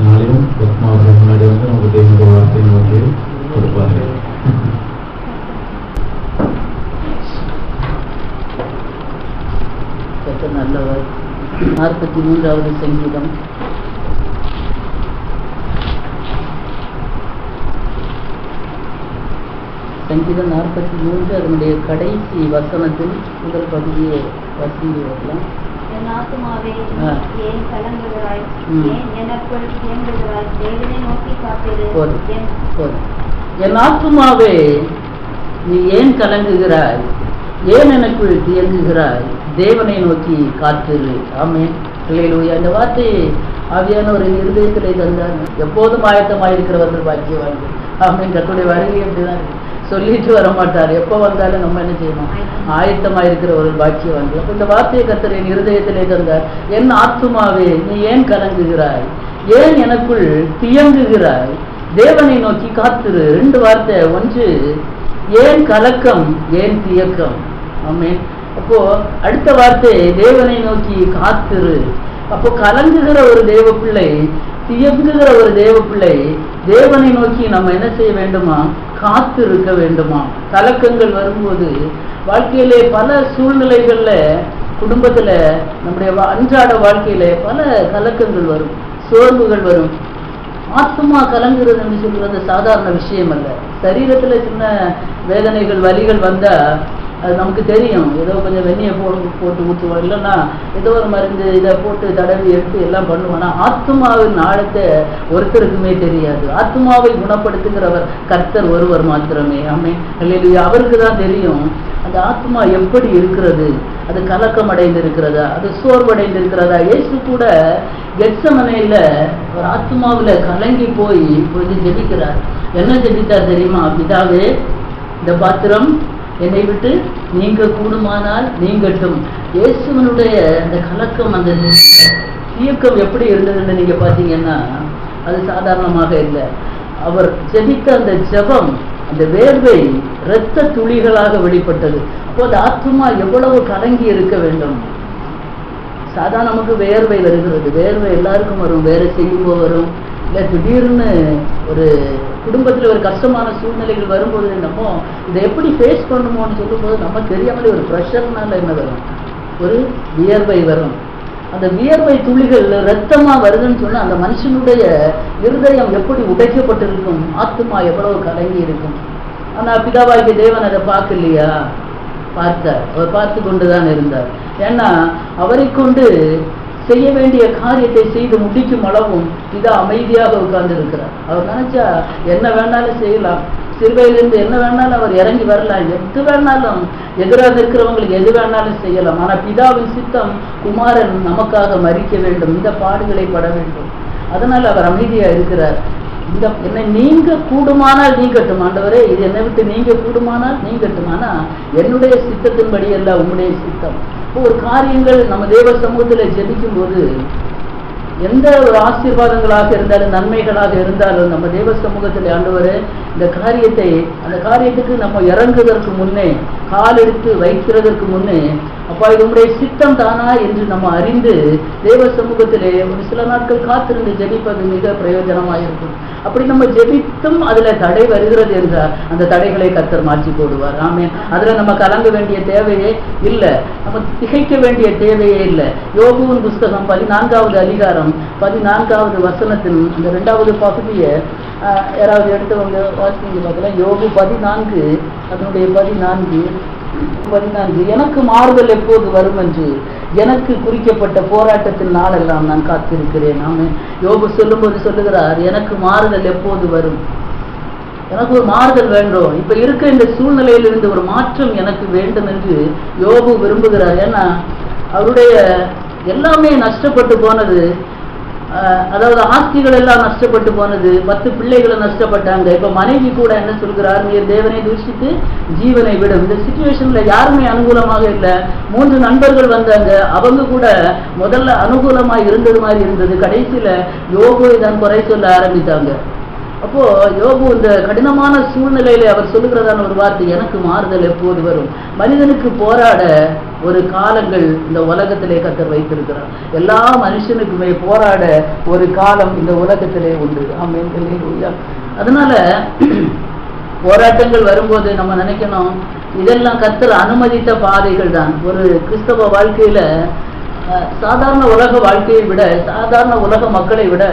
நாளையும் பத்மாவுடைய முன்னாடி வந்து நமக்கு தேவனுடைய வார்த்தை நமக்கு கொடுப்பாரு நல்லவர் நாற்பத்தி மூன்றாவது சங்கீதம் சங்கீதம் நாற்பத்தி மூன்று அதனுடைய கடைசி வசனத்தில் முதல் பகுதியை வசந்தி வரலாம் என் ஆத்துமாவே ஆ. ஏன் கலங்குகிறாய். ஏன் எனக்குள் இயங்குகிறாய்? தேவனை நோக்கி காத்திரு. நீ ஆமென். அல்லேலூயா. இந்த வார்த்தையை ஆவியான ஒரு இருதயத்திலே தந்தார். எப்போதும் ஆயத்தமாயிருக்கிறவர்கள் பாக்கியவான்கள். ஆமென். கத்துடைய வருகை அப்படிதான் இருக்கு. சொல்லிட்டு வர மாட்டார். எப்போ வந்தாலும் நம்ம என்ன செய்யணும்? ஆயத்தமாயிருக்கிறவர்கள் பாக்கியவான்கள் அப்ப இந்த வார்த்தையை கத்தர் என் இருதயத்திலே தந்தார். என் ஆத்துமாவே நீ ஏன் கலங்குகிறாய்? ஏன் எனக்குள் தியங்குகிறாய் தேவனை நோக்கி காத்திரு. ரெண்டு வார்த்தை. ஒன்று ஏன் கலக்கம் ஏன் தியக்கம் ஆமென். அப்போ அடுத்த வார்த்தை தேவனை நோக்கி காத்திரு. அப்போ கலங்குகிற ஒரு தேவ பிள்ளை தியங்குகிற ஒரு தேவ பிள்ளை தேவனை நோக்கி நம்ம என்ன செய்ய வேண்டுமா? காத்து இருக்க வேண்டுமா? கலக்கங்கள் வரும்போது வாழ்க்கையிலே பல சூழ்நிலைகள்ல குடும்பத்துல நம்முடைய வா- அன்றாட வாழ்க்கையில பல கலக்கங்கள் வரும் சோர்வுகள் வரும். ஆத்மா கலங்குறதுன்னு சொல்றது சாதாரண விஷயம் அல்ல. சரீரத்துல சின்ன வேதனைகள் வலிகள் வந்தா அது நமக்கு தெரியும். ஏதோ கொஞ்சம் வெந்நியை போட்டு போட்டு ஊற்றுவோம் இல்லைன்னா ஏதோ ஒரு மருந்து இதை போட்டு தடவி எடுத்து எல்லாம் பண்ணுவோம் ஆனா ஆத்மாவின் ஆழத்தை ஒருத்தருக்குமே தெரியாது. ஆத்மாவை குணப்படுத்துகிறவர் கர்த்தர் ஒருவர் மாத்திரமே. ஆமே இல்லை அவருக்கு தான் தெரியும். அந்த ஆத்மா எப்படி இருக்கிறது? அது கலக்கம் அடைந்து இருக்கிறதா அது சோர்வடைந்து இருக்கிறதா இயேசு கூட கெட்சமனையில் ஒரு ஆத்மாவில் கலங்கி போய் கொஞ்சம் ஜெபிக்கிறார். என்ன ஜெபித்தார் தெரியுமா? பிதாவே இந்த பாத்திரம் என்னை விட்டு நீங்க கூடுமானால் நீங்கட்டும். இயேசுவனுடைய அந்த கலக்கம் அந்த இயக்கம் எப்படி இருந்ததுன்னு நீங்க பாத்தீங்கன்னா அது சாதாரணமாக இல்லை. அவர் ஜெபித்த அந்த ஜெபம் அந்த வேர்வை இரத்த துளிகளாக வெளிப்பட்டது. அப்போ அந்த ஆத்மா எவ்வளவு கலங்கி இருக்க வேண்டும்? சாதாரண நமக்கு வேர்வை வருகிறது. வேர்வை எல்லாருக்கும் வரும். வேலை செய்யும்போ வரும். இல்லை திடீர்னு ஒரு குடும்பத்தில் ஒரு கஷ்டமான சூழ்நிலைகள் வரும்போது என்னமோ இதை எப்படி ஃபேஸ் பண்ணுமோன்னு சொல்லும்போது நம்ம தெரியாமலே ஒரு ப்ரெஷர்னால என்ன வரும்? ஒரு வியர்வை வரும். அந்த வியர்வை துளிகள் ரத்தமாக வருதுன்னு சொன்னால் அந்த மனுஷனுடைய இருதயம் எப்படி உடைக்கப்பட்டிருக்கும்? ஆத்மா எவ்வளவு கலங்கி இருக்கும்? ஆனால் பிதாவாகிய தேவன் அதை பார்க்கலையா? பார்த்தார். அவர் பார்த்து கொண்டுதான் இருந்தார். ஏன்னா அவரை கொண்டு செய்ய வேண்டிய காரியத்தை செய்து முடிக்கும் அளவும் இதா அமைதியாக உட்கார்ந்து இருக்கிறார் அவர் நினைச்சா என்ன வேணாலும் செய்யலாம். சிறுவையிலிருந்து என்ன வேணாலும் அவர் இறங்கி வரலாம். எது வேணாலும் எதிராக இருக்கிறவங்களுக்கு எது வேணாலும் செய்யலாம். ஆனால் பிதாவின் சித்தம் குமாரன் நமக்காக மறிக்க வேண்டும். இந்த பாடுகளை பட வேண்டும். அதனால அவர் அமைதியா இருக்கிறார். இந்த என்னை நீங்க கூடுமானால் நீங்கட்டும் ஆண்டவரே இது என்னை விட்டு நீங்க கூடுமானால் நீங்கட்டும் ஆனா என்னுடைய சித்தத்தின்படி அல்ல உம்முடைய சித்தம். ஒரு காரியங்கள் நம்ம தேவ சமூகத்துல ஜெபிக்கும் போது எந்த ஒரு ஆசீர்வாதங்களாக இருந்தாலும் நன்மைகளாக இருந்தாலும் நம்ம தேவ சமூகத்தில் ஆண்டவர் இந்த காரியத்தை அந்த காரியத்துக்கு நம்ம இறங்குவதற்கு முன்னே கால் எடுத்து வைக்கிறதற்கு முன்னே அப்பா இதனுடைய சித்தம் தானா என்று நம்ம அறிந்து தேவ சமூகத்திலே ஒரு சில நாட்கள் காத்திருந்து ஜெபிப்பது மிக பிரயோஜனமாக இருக்கும். அப்படி நம்ம ஜெபித்தும் அதுல தடை வருகிறது என்றால் அந்த தடைகளை கத்தர் மாற்றி போடுவார். ஆமே அதுல நம்ம கலங்க வேண்டிய தேவையே இல்லை. நம்ம திகைக்க வேண்டிய தேவையே இல்லை. யோகுவின் புஸ்தகம் பதினான்காவது அதிகாரம் பதினான்காவது வசனத்தின் அந்த ரெண்டாவது பகுதியை யாராவது எடுத்தவங்க வாசிங்க பார்க்கலாம். யோகு பதினான்கு அதனுடைய பதினான்கு பதினான்கு எனக்கு மாறுதல் எப்போது வரும் என்று எனக்கு குறிக்கப்பட்ட போராட்டத்தின் நாளெல்லாம் நான் காத்திருக்கிறேன். ஆமே. யோபு சொல்லும்போது சொல்லுகிறார் எனக்கு மாறுதல் எப்போது வரும்? எனக்கு ஒரு மாறுதல் வேண்டும். இப்ப இருக்க இந்த சூழ்நிலையிலிருந்து ஒரு மாற்றம் எனக்கு வேண்டும் என்று யோபு விரும்புகிறார். ஏன்னா அவருடைய எல்லாமே நஷ்டப்பட்டு போனது அதாவது ஆஸ்திகள் எல்லாம் நஷ்டப்பட்டு போனது பத்து பிள்ளைகளை நஷ்டப்பட்டாங்க. இப்போ மனைவி கூட என்ன சொல்கிறார்? நீர் தேவனை தூஷித்து ஜீவனை விடும் இந்த சுச்சுவேஷனில் யாருமே அனுகூலமாக இல்லை. மூன்று நண்பர்கள் வந்தாங்க. அவங்க கூட முதல்ல அனுகூலமாக இருந்தது மாதிரி இருந்தது. கடைசியில் யோகோ தான் குறை சொல்ல ஆரம்பித்தாங்க. அப்போ யோபு இந்த கடினமான சூழ்நிலையில அவர் சொல்லுகிறதான ஒரு வார்த்தை எனக்கு மாறுதல் எப்போது வரும்? மனிதனுக்கு போராட ஒரு காலங்கள் இந்த உலகத்திலே கத்தர் வைத்திருக்கிறார். எல்லா மனுஷனுக்குமே போராட ஒரு காலம் இந்த உலகத்திலே உண்டு. ஆமென். அதனால போராட்டங்கள் வரும்போது நம்ம நினைக்கணும் இதெல்லாம் கத்தர் அனுமதித்த பாதைகள் தான். ஒரு கிறிஸ்தவ வாழ்க்கையில சாதாரண உலக வாழ்க்கையை விட சாதாரண உலக மக்களை விட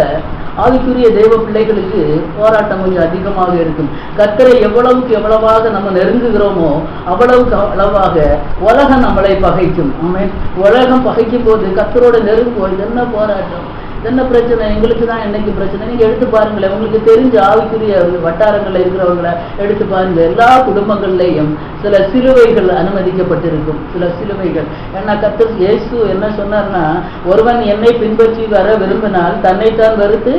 ஆவிக்குரிய தெய்வ பிள்ளைகளுக்கு போராட்டம் கொஞ்சம் அதிகமாக இருக்கும். கத்தரை எவ்வளவுக்கு எவ்வளவாக நம்ம நெருங்குகிறோமோ அவ்வளவுக்கு அளவாக உலகம் நம்மளை பகைக்கும். உலகம் பகைக்கும் போது கத்தரோட நெருங்குவோம் என்ன போராட்டம்? என்ன பிரச்சனை? எங்களுக்கு தான் என்னைக்கு பிரச்சனை? நீங்க எடுத்து பாருங்களேன். உங்களுக்கு தெரிஞ்ச ஆவிக்குரிய வட்டாரங்களில் இருக்கிறவங்கள எடுத்து பாருங்க. எல்லா குடும்பங்கள்லையும் சில சிலுவைகள் அனுமதிக்கப்பட்டிருக்கும். சில சிலுவைகள். ஏன்னா கத்தர் இயேசு என்ன சொன்னார்னா ஒருவன் என்னை பின்பற்றி வர விரும்பினால் தன்னைத்தான் வெறுத்து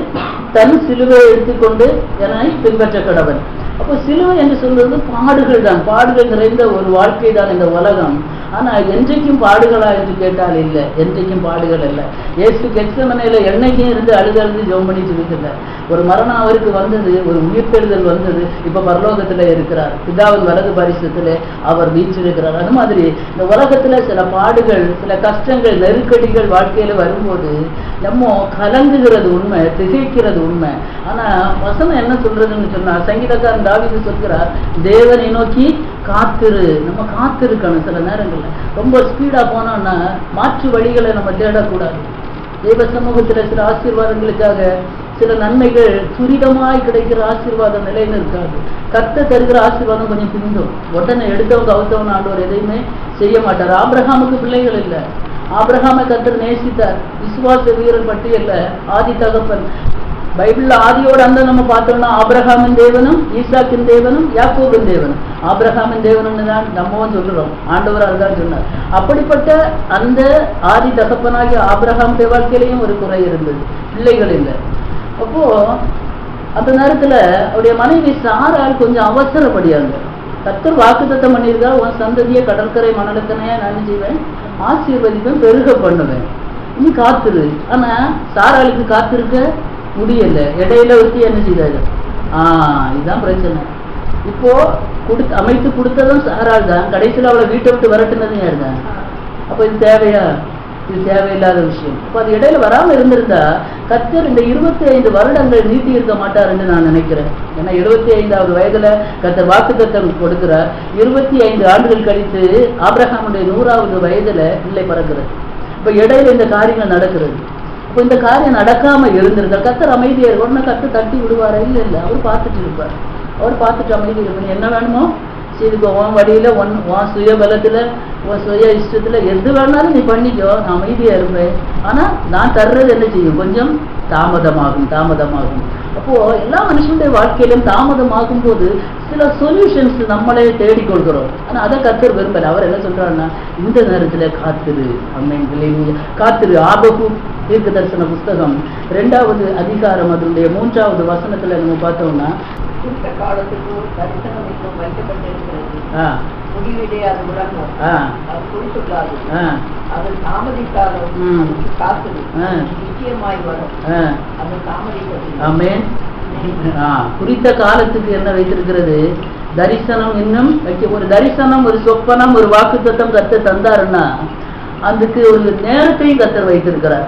தன் சிலுவையை எடுத்துக்கொண்டு என்னை பின்பற்ற கடவன் அப்போ சிலுவை என்று சொல்வது பாடுகள் தான். பாடுகள் நிறைந்த ஒரு வாழ்க்கை தான் இந்த உலகம். ஆனால் என்றைக்கும் பாடுகளா என்று கேட்டால் இல்லை. என்றைக்கும் பாடுகள் இல்லை ஏசு கெட்சமனையில என்னைக்கும் இருந்து அழுது அழுது ஜோம் பண்ணிட்டு இருக்கிறார். ஒரு மரணம் அவருக்கு வந்தது ஒரு உயிர்த்தெழுதல் வந்தது இப்போ பரலோகத்தில் இருக்கிறார். பிதாவின் வலது பரிசத்தில் அவர் வீச்சிருக்கிறார் அது மாதிரி இந்த உலகத்துல சில பாடுகள் சில கஷ்டங்கள் நெருக்கடிகள் வாழ்க்கையில் வரும்போது நம்ம கலங்குகிறது உண்மை திகைக்கிறது உண்மை. ஆனால் வசனம் என்ன சொல்றதுன்னு சொன்னால் சங்கீதக்காரன் தாவிது சொல்கிறார் தேவனை நோக்கி காத்திரு. நம்ம காத்திருக்கணும் சில நேரங்கள் நேரங்கள்ல ரொம்ப ஸ்பீடாக போனோம்னா மாற்று வழிகளை நம்ம தேடக்கூடாது. தெய்வ சமூகத்தில் சில ஆசீர்வாதங்களுக்காக சில நன்மைகள் துரிதமாய் கிடைக்கிற ஆசீர்வாதம் நிலைன்னு இருக்காது. கத்த தருகிற ஆசீர்வாதம் கொஞ்சம் பிந்தும் உடனே எடுத்தவங்க அவுத்தவன் ஆண்டவர் எதையுமே செய்ய மாட்டார். ஆப்ரஹாமுக்கு பிள்ளைகள் இல்லை. ஆப்ரஹாமை கத்தர் நேசித்தார். விசுவாச வீரன் பட்டியல்ல ஆதி தகப்பன். பைபிள்ல ஆதியோட அந்த நம்ம பார்த்தோம்னா ஆபிரகாமின் தேவனும் ஈசாக்கின் தேவனும் யாக்கோபின் தேவனும். ஆப்ரஹாமின் தேவனும்னு தான் நம்மவும் சொல்லுறோம் ஆண்டவர் அதுதான் சொன்னார். அப்படிப்பட்ட அந்த ஆதி தகப்பனாகிய ஆபிரகாம் வாழ்க்கையிலையும் ஒரு குறை இருந்தது. பிள்ளைகள் இல்லை. அப்போ அந்த நேரத்துல அவருடைய மனைவி சாரால் கொஞ்சம் அவசரப்படியாங்க. கத்தர் வாக்குத்தத்தம் பண்ணியிருக்கா? உன் சந்ததியை கடற்கரை மணலத்தனையா நான் செய்வேன்? ஆசீர்வதிப்பேன் பெருக பண்ணுவேன். நீ காத்துரு. ஆனா சாராளுக்கு காத்திருக்க முடியல. இடையில ஒருத்தி என்ன செய்தாரு ஆஹ் இதுதான் பிரச்சனை. இப்போ கொடுத்து அமைத்து கொடுத்ததும் சாரால் தான் கடைசியில் அவளை வீட்டை விட்டு விரட்டுனதும் யார் தான் அப்போ இது தேவையா? இது தேவையில்லாத விஷயம். இப்போ அது இடையில வராமல் இருந்திருந்தா கத்தர் இந்த இருபத்தி ஐந்து வருடங்கள் நீட்டி இருக்க மாட்டாருன்னு நான் நினைக்கிறேன். ஏன்னா இருபத்தி ஐந்தாவது வயதுல கத்தர் வாக்குத்தத்தம் கொடுக்கிறார். இருபத்தி ஐந்து ஆண்டுகள் கழித்து ஆப்ரஹாமுடைய நூறாவது வயதுல பிள்ளை பறக்கிறது. இப்போ இடையில இந்த காரியங்கள் நடக்கிறது. இப்போ இந்த காரியம் நடக்காம இருந்திருந்தா கத்தர் அமைதியாக இருக்கு உடனே கத்து தட்டி விடுவாரா? இல்லை இல்லை. அவர் பார்த்துட்டு இருப்பார். அவர் பார்த்துட்டு அமைதி இருக்கணும் என்ன வேணுமோ? சரிப்பா உன் வழியில் ஒன் உன் சுய பலத்தில் உன் சுய இஷ்டத்தில் எது வேணாலும் நீ பண்ணிக்கோ. நான் அமைதியாக இருப்பேன். ஆனால் நான் தர்றது என்ன செய்யும்? கொஞ்சம் தாமதமாகும் தாமதமாகும். அப்போ எல்லா மனுஷனுடைய வாழ்க்கையிலும் தாமதமாகும் போது சில சொல்யூஷன்ஸ் நம்மளே தேடிக்கொள்கிறோம் ஆனா அதை கத்தர் விரும்பல. அவர் என்ன சொல்றாருன்னா இந்த நேரத்துல காத்திரு அம்மைங்களே காத்திரு ஆபகு தீர்க்க தரிசன புஸ்தகம் ரெண்டாவது அதிகாரம் அதனுடைய மூன்றாவது வசனத்துல நம்ம பார்த்தோம்னா குறித்த காலத்துக்கு தரிசனம் வைக்கப்பட்டிருக்கிறது. ஆ. முடிவிலே அது விளங்கும் ஆ. அது ஆ. அது தாமதித்தாலும் ஆ. நிச்சயமாய் வரும். அது ஆ, குறித்த காலத்துக்கு என்ன வைத்திருக்கிறது? தரிசனம் இன்னும் வைக்க ஒரு தரிசனம் ஒரு சொப்பனம் ஒரு வாக்குத்தத்தம் கத்த தந்தாருன்னா அதுக்கு ஒரு நேரத்தையும் கத்தர் வைத்திருக்கிறார்.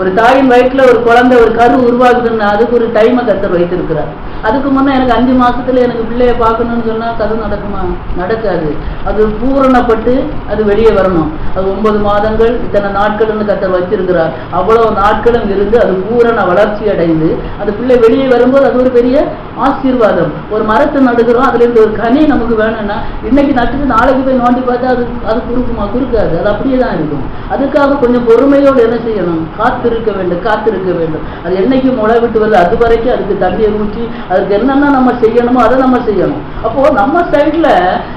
ஒரு தாயின் வயிற்றுல ஒரு குழந்தை ஒரு கரு உருவாகுதுன்னா அதுக்கு ஒரு டைமை கத்தர் வைத்திருக்கிறார். அதுக்கு முன்னே எனக்கு அஞ்சு மாசத்துல எனக்கு பிள்ளைய பார்க்கணும்னு சொன்னா கரு நடக்குமா? நடக்காது. அது பூரணப்பட்டு அது வெளியே வரணும். அது ஒன்பது மாதங்கள் இத்தனை நாட்கள்னு கத்தர் வச்சிருக்கிறார் அவ்வளவு நாட்களும் இருந்து அது பூரண வளர்ச்சி அடைந்து அந்த பிள்ளை வெளியே வரும்போது அது ஒரு பெரிய ஆசீர்வாதம். ஒரு மரத்தை நடுகிறோம் அதுல இருந்து ஒரு கனி நமக்கு வேணும்னா இன்னைக்கு நட்டுட்டு நாளைக்கு போய் நோண்டி பார்த்தா அது அது குறுக்குமா? குறுக்காது. அது அப்படியே தான் இருக்கும். அதுக்காக கொஞ்சம் பொறுமையோடு என்ன செய்யணும்? காத்திருக்க வேண்டும் காத்திருக்க வேண்டும். அது என்னைக்கு முளை விட்டு வருது. அது வரைக்கும் அதுக்கு தண்ணியை ஊற்றி அதுக்கு என்னென்ன நம்ம செய்யணுமோ அதை நம்ம செய்யணும். அப்போ நம்ம சைடில்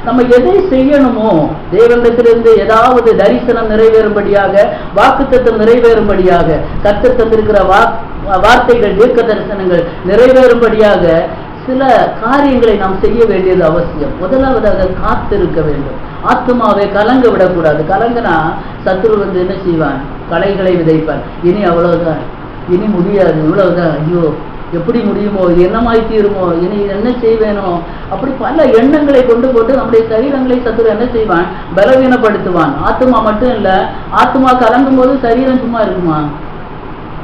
நம்ம எதை செய்யணுமோ தேவனிடத்திலிருந்து ஏதாவது தரிசனம் நிறைவேறும்படியாக வாக்குத்தத்தம் நிறைவேறும்படியாக கத்து தந்திருக்கிற வா வார்த்தைகள் தீர்க்க தரிசனங்கள் நிறைவேறும்படியாக சில காரியங்களை நாம் செய்ய வேண்டியது அவசியம். முதலாவதாக காத்திருக்க வேண்டும். ஆத்மாவை கலங்க விடக்கூடாது. கலங்கினா சத்ரு வந்து என்ன செய்வான்? களைகளை விதைப்பார். இனி அவ்வளவுதான். இனி முடியாது. இவ்வளவுதான். ஐயோ எப்படி முடியுமோ? இது என்னமாய் தீருமோ? இனி என்ன செய்வேனோ? அப்படி பல எண்ணங்களை கொண்டு போட்டு நம்முடைய சரீரங்களை சத்துரு என்ன செய்வான்? பலவீனப்படுத்துவான். ஆத்மா மட்டும் இல்ல ஆத்மா கலங்கும் போது சரீரம் சும்மா இருக்குமா?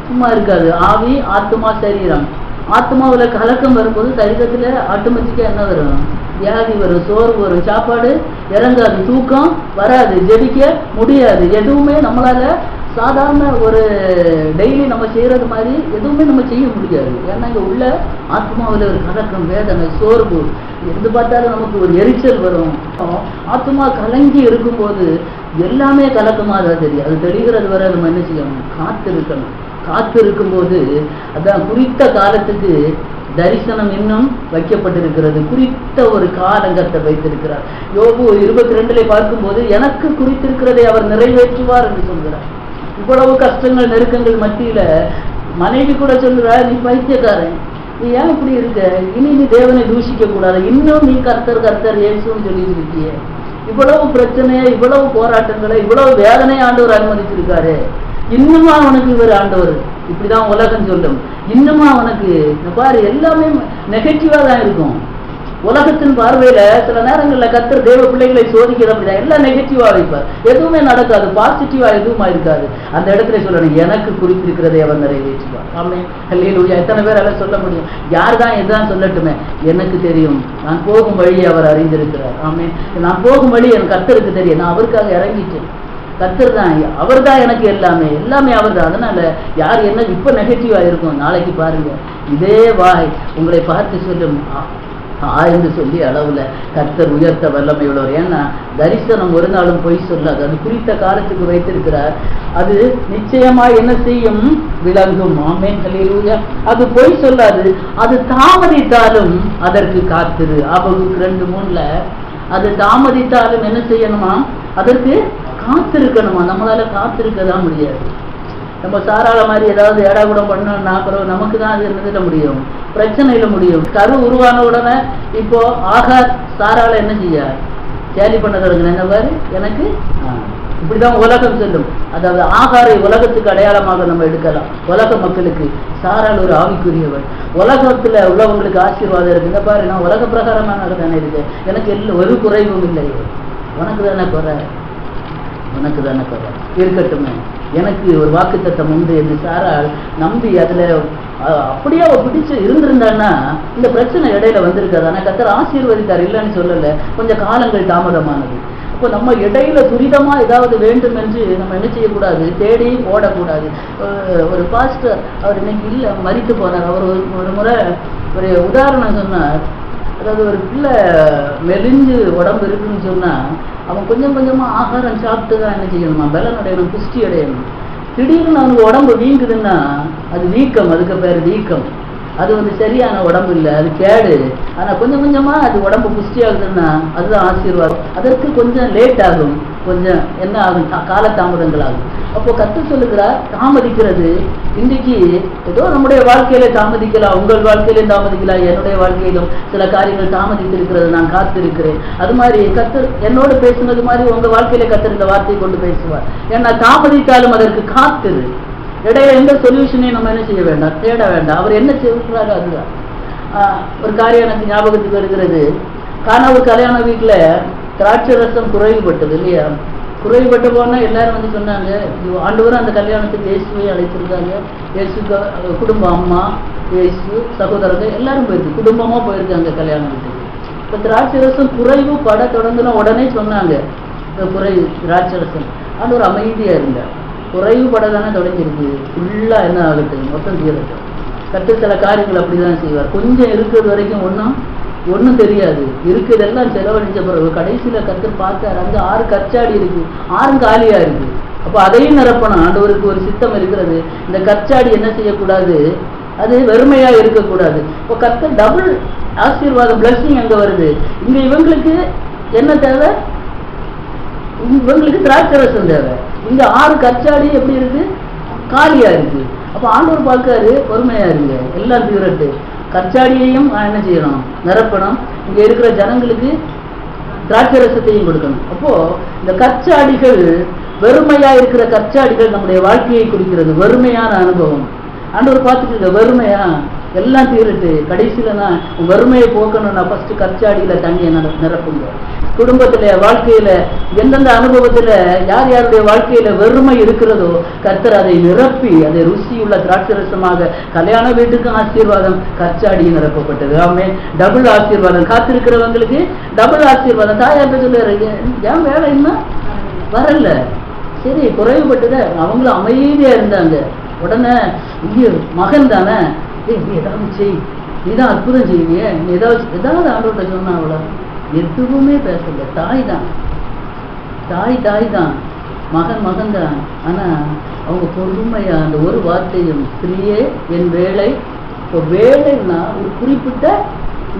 சும்மா இருக்காது. ஆவி ஆத்மா சரீரம். ஆத்மாவில் கலக்கம் வரும்போது சரீரத்துல ஆட்டோமேட்டிக்காக என்ன வரும்? வியாதி வரும் சோர்வு வரும். சாப்பாடு இறங்காது. தூக்கம் வராது. ஜெபிக்க முடியாது. எதுவுமே நம்மளால சாதாரண ஒரு டெய்லி நம்ம செய்யறது மாதிரி எதுவுமே நம்ம செய்ய முடியாது. ஏன்னா இங்கே உள்ள ஆத்மாவுல ஒரு கலக்கம் வேதனை சோர்வு எது பார்த்தாலும் நமக்கு ஒரு எரிச்சல் வரும். ஆத்மா கலங்கி இருக்கும்போது எல்லாமே கலக்கமாக தான் தெரியும். அது தெரிகிறது வரை நம்ம என்ன செய்யணும்? காத்து இருக்கணும் காத்து இருக்கும்போது அதான் குறித்த காலத்துக்கு தரிசனம் இன்னும் வைக்கப்பட்டிருக்கிறது. குறித்த ஒரு காலங்கத்தை வைத்திருக்கிறார். யோபு இருபத்தி ரெண்டுல பார்க்கும்போது எனக்கு குறித்திருக்கிறதை அவர் நிறைவேற்றுவார் என்று சொல்கிறார். இவ்வளவு கஷ்டங்கள் நெருக்கங்கள் மத்தியில மனைவி கூட சொல்லுறா நீ பைத்தியக்காரன். நீ ஏன் இப்படி இருக்க? இனி நீ தேவனை தூஷிக்க கூடாது இன்னும் நீ கர்த்தர் கர்த்தர் ஏசுன்னு சொல்லிட்டு இருக்கிய. இவ்வளவு பிரச்சனையை இவ்வளவு போராட்டங்களை இவ்வளவு வேதனை ஆண்டவர் அனுமதிச்சிருக்காரு. இன்னுமா அவனுக்கு இவர் ஆண்டவர். இப்படிதான் உலகம் சொல்லும். இன்னுமா அவனுக்கு பாரு எல்லாமே நெகட்டிவா தான் இருக்கும். உலகத்தின் பார்வையில சில நேரங்களில் கத்தர் தேவ பிள்ளைகளை சோதிக்கிற அப்படிதான் எல்லாம் நெகட்டிவா வைப்பார். எதுவுமே நடக்காது. பாசிட்டிவா எதுவுமா இருக்காது. அந்த இடத்துல சொல்லணும் எனக்கு குறித்திருக்கிறதை அவர் நிறைவேற்றுவார். ஆமே அல்லேலூயா எத்தனை பேர் சொல்ல முடியும்? யார் தான் எதுதான் சொல்லட்டுமே? எனக்கு தெரியும். நான் போகும் வழியை அவர் அறிந்திருக்கிறார். ஆமே நான் போகும் வழி என் கத்தருக்கு தெரியும். நான் அவருக்காக இறங்கிட்டேன். கத்தர் தான். அவர் தான் எனக்கு எல்லாமே. எல்லாமே அவர் தான். அதனால யார் என்ன இப்ப நெகட்டிவாக இருக்கும்? நாளைக்கு பாருங்க. இதே வாய் உங்களை பார்த்து சொல்லும். ஆழ்ந்து சொல்லி அளவுல கர்த்தர் உயர்த்த வல்லமை உள்ளவர். ஏன்னா தரிசனம் ஒரு நாளும் பொய் சொல்லாது. அது குறித்த காலத்துக்கு வைத்திருக்கிறார். அது நிச்சயமா என்ன செய்யும்? விளங்கும். ஆமேன். அது பொய் சொல்லாது. அது தாமதித்தாலும் அதற்கு காத்திரு. ஆபகுக்கு ரெண்டு மூணுல அது தாமதித்தாலும் என்ன செய்யணுமா? அதற்கு காத்திருக்கணுமா? நம்மளால காத்திருக்க தான் முடியாது. நம்ம சாராள மாதிரி ஏதாவது ஏடாகுடம் பண்ணோம்னா அப்புறம் நமக்கு தான் அது என்னதுல முடியும். பிரச்சனையில முடியும். கரு உருவான உடனே இப்போ ஆகா சாராள என்ன செய்ய? கேலி பண்ண தொடங்கின. என்ன மாதிரி எனக்கு இப்படிதான் உலகம் செல்லும். அதாவது ஆகாரை உலகத்துக்கு அடையாளமாக நம்ம எடுக்கலாம். உலக மக்களுக்கு. சாரால் ஒரு ஆவிக்குரியவள் உலகத்துல உள்ளவங்களுக்கு ஆசீர்வாதம் இருக்கு. இந்த பாரு நான் உலக பிரகாரமான தானே இருக்கு எனக்கு எல்லாம் ஒரு குறைவும் இல்லை. உனக்கு தானே குறை? உனக்கு தானே குறை. இருக்கட்டுமே. எனக்கு ஒரு வாக்குத்தத்தம் உண்டு என்று சாரால் நம்பி அதுல அப்படியே அவ பிடிச்சு இருந்திருந்தான்னா இந்த பிரச்சனை இடையில வந்திருக்காது. ஆனா கத்தர் ஆசீர்வதித்தார் இல்லைன்னு சொல்லல. கொஞ்சம் காலங்கள் தாமதமானது. இப்போ நம்ம இடையில துரிதமா ஏதாவது வேண்டும் என்று நம்ம என்ன செய்யக்கூடாது? தேடி ஓடக்கூடாது. ஒரு பாஸ்டர் அவர் இன்னைக்கு இல்லை மறித்து போனார். அவர் ஒரு ஒரு முறை ஒரு உதாரணம் சொன்னார். அதாவது ஒரு பிள்ளை மெலிஞ்சு உடம்பு இருக்குன்னு சொன்னால் அவன் கொஞ்சம் கொஞ்சமாக ஆகாரம் சாப்பிட்டு தான் என்ன செய்யணுமா? பலன் அடையணும் புஷ்டி அடையணும். திடீர்னு அவனுக்கு உடம்பு வீங்குதுன்னா அது வீக்கம் அதுக்கு பேர் வீக்கம். அது வந்து சரியான உடம்பு இல்லை அது கேடு. ஆனால் கொஞ்சம் கொஞ்சமாக அது உடம்பு புஷ்டி ஆகுதுன்னா அதுதான் ஆசீர்வாதம். அதற்கு கொஞ்சம் லேட் ஆகும். கொஞ்சம் என்ன ஆகும்? கால காலதாமதங்கள் ஆகும் அப்போ கத்து சொல்லுகிறார் தாமதிக்கிறது. இன்றைக்கு ஏதோ நம்முடைய வாழ்க்கையில தாமதிக்கலாம் உங்கள் வாழ்க்கையிலும் தாமதிக்கலாம் என்னுடைய வாழ்க்கையிலும் சில காரியங்கள் தாமதித்திருக்கிறது நான் காத்திருக்கிறேன். அது மாதிரி கத்தர் என்னோடு பேசுனது மாதிரி உங்க வாழ்க்கையில கத்தர் இந்த வார்த்தையை கொண்டு பேசுவார். ஏன்னா தாமதித்தாலும் அதற்கு காத்திரு. இடையில எந்த சொல்யூஷனையும் நம்ம என்ன செய்ய வேண்டாம்? தேட வேண்டாம். அவர் என்ன சொல்றாரு அதுதான். ஆஹ் ஒரு காரியம் எனக்கு ஞாபகத்துக்கு வருகிறது. காணா ஒரு கல்யாண வீட்டுல திராட்சை ரசம் குறைவுபட்டது இல்லையா? குறைவுபட்ட போனால் எல்லாரும் வந்து சொன்னாங்க இது ஆண்டவரும் அந்த கல்யாணத்துக்கு இயேசுவை அழைச்சிருக்காங்க இயேசு குடும்பம் அம்மா இயேசு சகோதரர்கள் எல்லாரும் போயிருக்கு. குடும்பமாக போயிருக்காங்க கல்யாண வீட்டுக்கு. திராட்சை ரசம் குறைவு பட தொடங்கின உடனே சொன்னாங்க இந்த குறைவு திராட்சை ரசம். ஆண்டவர் அமைதியாக இருந்தார். குறைவுபட தானே தொடங்கியிருக்கு ஃபுல்லாக என்ன ஆகட்டும் மொத்தம் தீரட்டும் கற்று சில காரியங்கள் அப்படிதான் செய்வார். கொஞ்சம் இருக்கிறது வரைக்கும் ஒன்றும் ஒன்றும் தெரியாது. இருக்கிறதெல்லாம் செலவழிஞ்ச பிறகு கடைசியில் கற்று பார்த்தார் அங்கே ஆறு கற்சாடி இருக்கு. ஆறும் காலியாக இருக்கு. அப்போ அதையும் நிரப்பணும். ஆண்டவருக்கு ஒரு சித்தம் இருக்கிறது. இந்த கற்சாடி என்ன செய்யக்கூடாது? அது வெறுமையாக இருக்கக்கூடாது. இப்போ கற்று டபுள் ஆசீர்வாதம் பிளஸ்ஸிங் அங்கே வருது? இங்கே இவங்களுக்கு என்ன தேவை? இவங்களுக்கு திராட்சை ரசம் தேவை. இங்க ஆறு கச்சாடி எப்படி இருக்கு? காலியா இருக்கு. அப்ப ஆண்டவர் பார்க்காரு பொறுமையா இருங்க. எல்லாம் தீவிரட்டு கச்சாடியையும் நான் என்ன செய்யணும்? நிரப்பணும். இங்க இருக்கிற ஜனங்களுக்கு திராட்சை ரசத்தையும் கொடுக்கணும். அப்போ இந்த கச்சாடிகள் வெறுமையா இருக்கிற கச்சாடிகள் நம்முடைய வாழ்க்கையை குறிக்கிறது. வெறுமையான அனுபவம். ஆண்டவர் பார்த்துட்டு வறுமையா? எல்லாம் தீருட்டு கடைசியில நான் வறுமையை போக்கணும்னா ஃபர்ஸ்ட் கற்சாடியில தண்ணியை நட நிரப்புங்க. குடும்பத்துல வாழ்க்கையில எந்தெந்த அனுபவத்துல யார் யாருடைய வாழ்க்கையில வெறுமை இருக்கிறதோ கர்த்தர் அதை நிரப்பி அதை ருசியுள்ள திராட்சரசமாக கல்யாண வீட்டுக்கும் ஆசீர்வாதம் கற்சாடி நிரப்பப்பட்டது. ஆமே டபுள் ஆசீர்வாதம். காத்திருக்கிறவங்களுக்கு டபுள் ஆசீர்வாதம். தாயார்ட்ட சொல்லுறாரு ஏன் வேலை இன்னும் வரல? சரி குறைவுபட்டத அவங்களும் அமைதியா இருந்தாங்க. உடனே இங்கே மகன் தானே? ஏய் நீ ஏதாவது செய். நீதான் அற்புதம் செய்விய நீ ஏதாவது ஏதாவது ஆண்டோட்ட சொன்னா அவ்வளோ எதுவுமே பேசல. தாய் தான். தாய் தாய் தான். மகன் மகன் தான். ஆனா அவங்க பொறுமையா அந்த ஒரு வார்த்தையும் ஸ்திரீயே என் வேலை. இப்போ வேலைன்னா ஒரு குறிப்பிட்ட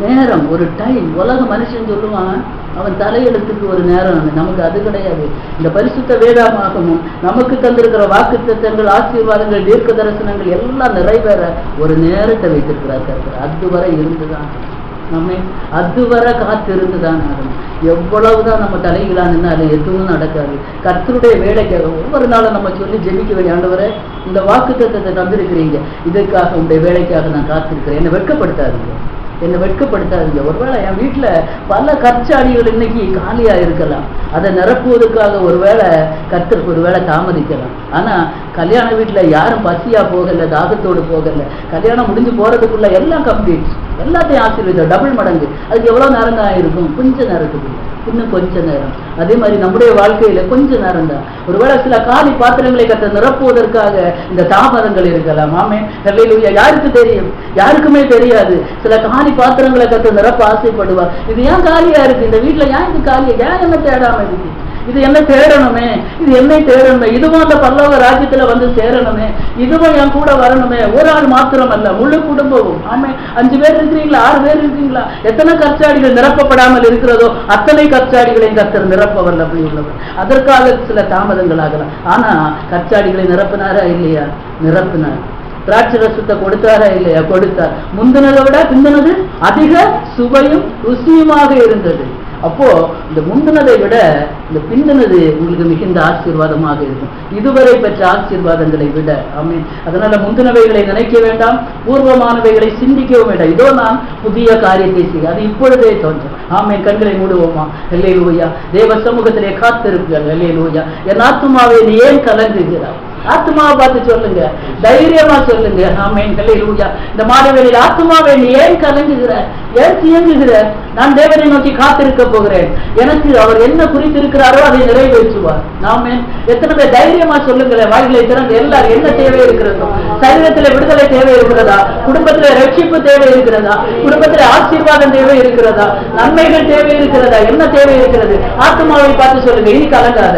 நேரம் ஒரு டைம் உலக மனுஷன் சொல்லுவான் அவன் தலையெழுத்துக்கு ஒரு நேரம். நமக்கு அது கிடையாது. இந்த பரிசுத்த வேதாமாகமும் நமக்கு தந்திருக்கிற வாக்கு திட்டங்கள் ஆசீர்வாதங்கள் தீர்க்க தரிசனங்கள் எல்லாம் நிறைவேற ஒரு நேரத்தை வைத்திருக்கிறார் கர்த்தர். அதுவரை இருந்துதான். நம்ம அதுவரை காத்திருந்து தான் ஆகணும். எவ்வளவுதான் நம்ம தலைகளா அது எதுவும் நடக்காது. கர்த்தருடைய வேலைக்காக ஒவ்வொரு நாளும் நம்ம சொல்லி ஜெபிக்க வேண்டிய இந்த இந்த வாக்குத்தத்தத்தை தந்திருக்கிறீங்க. இதற்காக உங்களுடைய வேலைக்காக நான் காத்திருக்கிறேன். என்னை வெட்கப்படுத்தாதீங்க. என்னை வெட்கப்படுத்தாதீங்க. ஒருவேளை என் வீட்டில் பல கற்சாடிகள் இன்னைக்கு காலியா இருக்கலாம். அதை நிரப்புவதற்காக ஒருவேளை கர்த்தருக்கு ஒருவேளை தாமதிக்கலாம். ஆனா கல்யாண வீட்டில் யாரும் பசியா போகல தாகத்தோடு போகல. கல்யாணம் முடிஞ்சு போறதுக்குள்ள எல்லாம் கம்ப்ளீட் எல்லாத்தையும் ஆசீர்வதிச்சோம் டபுள் மடங்கு. அதுக்கு எவ்வளவு நேரம் தான் இருக்கும் கொஞ்சம் நேரத்துக்கு இன்னும் கொஞ்ச நேரம். அதே மாதிரி நம்முடைய வாழ்க்கையில கொஞ்ச நேரம் தான். ஒருவேளை சில காலி பாத்திரங்களை கத்த நிரப்புவதற்காக இந்த தாமதங்கள் இருக்கலாம். ஆமே ஹல்லேலூயா யாருக்கு தெரியும்? யாருக்குமே தெரியாது. சில காலி பாத்திரங்களை கத்த நிரப்ப ஆசைப்படுவார். இது ஏன் காலியா இருக்கு? இந்த வீட்டுல ஏன் இது காலியா ஏன் என்ன தேடாம இருக்கு இது என்ன சேரணுமே இது என்னை தேடணுமே இதுவும் அந்த பல்லவ ராஜ்யத்துல வந்து சேரணுமே இதுவும் என் கூட வரணுமே ஒரு ஆள் மாத்திரம் அல்ல முழு குடும்பமும். ஆமே அஞ்சு பேர் இருக்கிறீங்களா ஆறு பேர் இருக்கிறீங்களா? எத்தனை கற்சாடிகள் நிரப்பப்படாமல் இருக்கிறதோ அத்தனை கற்சாடிகளையும் கத்தர் நிரப்ப அப்படி உள்ளவர். அதற்காக சில தாமதங்கள் ஆகலாம். ஆனா கற்சாடிகளை நிரப்பினாரா இல்லையா? நிரப்பினார். திராட்சை ரசத்தை கொடுத்தாரா இல்லையா? கொடுத்தார். முந்தினதை விட பிந்தினது அதிக சுவையும் ருசியுமாக இருந்தது. அப்போ இந்த முந்தினதை விட இந்த பிந்தினது உங்களுக்கு மிகுந்த ஆசீர்வாதமாக இருக்கும். இதுவரை பெற்ற ஆசீர்வாதங்களை விட ஆமீன். அதனால முந்தினவைகளை நினைக்க வேண்டாம் பூர்வமானவைகளை சிந்திக்கவும் வேண்டாம். இதோ நான் புதிய காரியத்தை செய்ய அது இப்பொழுதே தோன்றும். ஆமை கண்களை மூடுவோமா? எல்லை லூயா தேவ சமூகத்திலே காத்திருப்புகள் எல்லை லூயா என் ஆத்மாவை நீ ஏன் கலங்குகிறாய்? ஆத்மாவை பார்த்து சொல்லுங்க. தைரியமா சொல்லுங்க. ஆமென். ஹalleluya. இந்த மாதவெளியில் ஆத்மாவை நீ ஏன் கலங்குகிற? ஏன் தியங்குகிற நான் தேவனை நோக்கி காத்திருக்க போகிறேன். எனக்கு அவர் என்ன குறித்திருக்கிறாரோ அதை நிறைவேற்றுவார். நாமே எத்தனை பேர் தைரியமா சொல்லுங்களேன். வாய்களை திறந்து எல்லாரும் என்ன தேவை இருக்கிறதோ. சரீரத்தில் விடுதலை தேவை இருக்கிறதா? குடும்பத்துல ரட்சிப்பு தேவை இருக்கிறதா? குடும்பத்துல ஆசீர்வாதம் தேவை இருக்கிறதா? நன்மைகள் தேவை இருக்கிறதா? என்ன தேவை இருக்கிறது? ஆத்மாவை பார்த்து சொல்லுங்க இனி கலங்காத.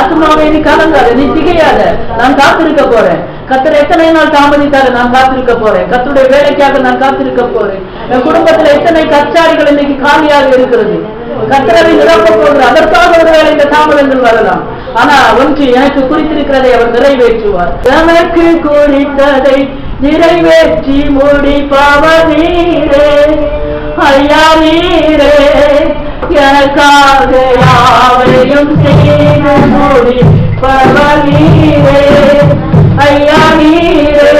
ஆத்மாவை இனி கலங்காத நீ திகையாத. நான் காத்திருக்க போறேன். கத்தர் எத்தனை நாள் தாமதித்தாரு நான் காத்திருக்க போறேன். கத்தருடைய வேலைக்காக நான் காத்திருக்க போறேன். என் குடும்பத்துல எத்தனை கச்சாரிகள் இன்னைக்கு காலியாக இருக்கிறது? கத்திரவை நிரப்ப போகிறது அதற்காக ஒருவேளை இந்த தாமதங்கள் வரலாம். ஆனா ஒன்று எனக்கு குறித்திருக்கிறதை அவர் நிறைவேற்றுவார். எனக்கு குறித்ததை நிறைவேற்றி முடிப்பவ நீரே. ஐயா நீரே எனக்காக யாவையும் செய்து முடிப்பவ நீரே. ஐயா நீரே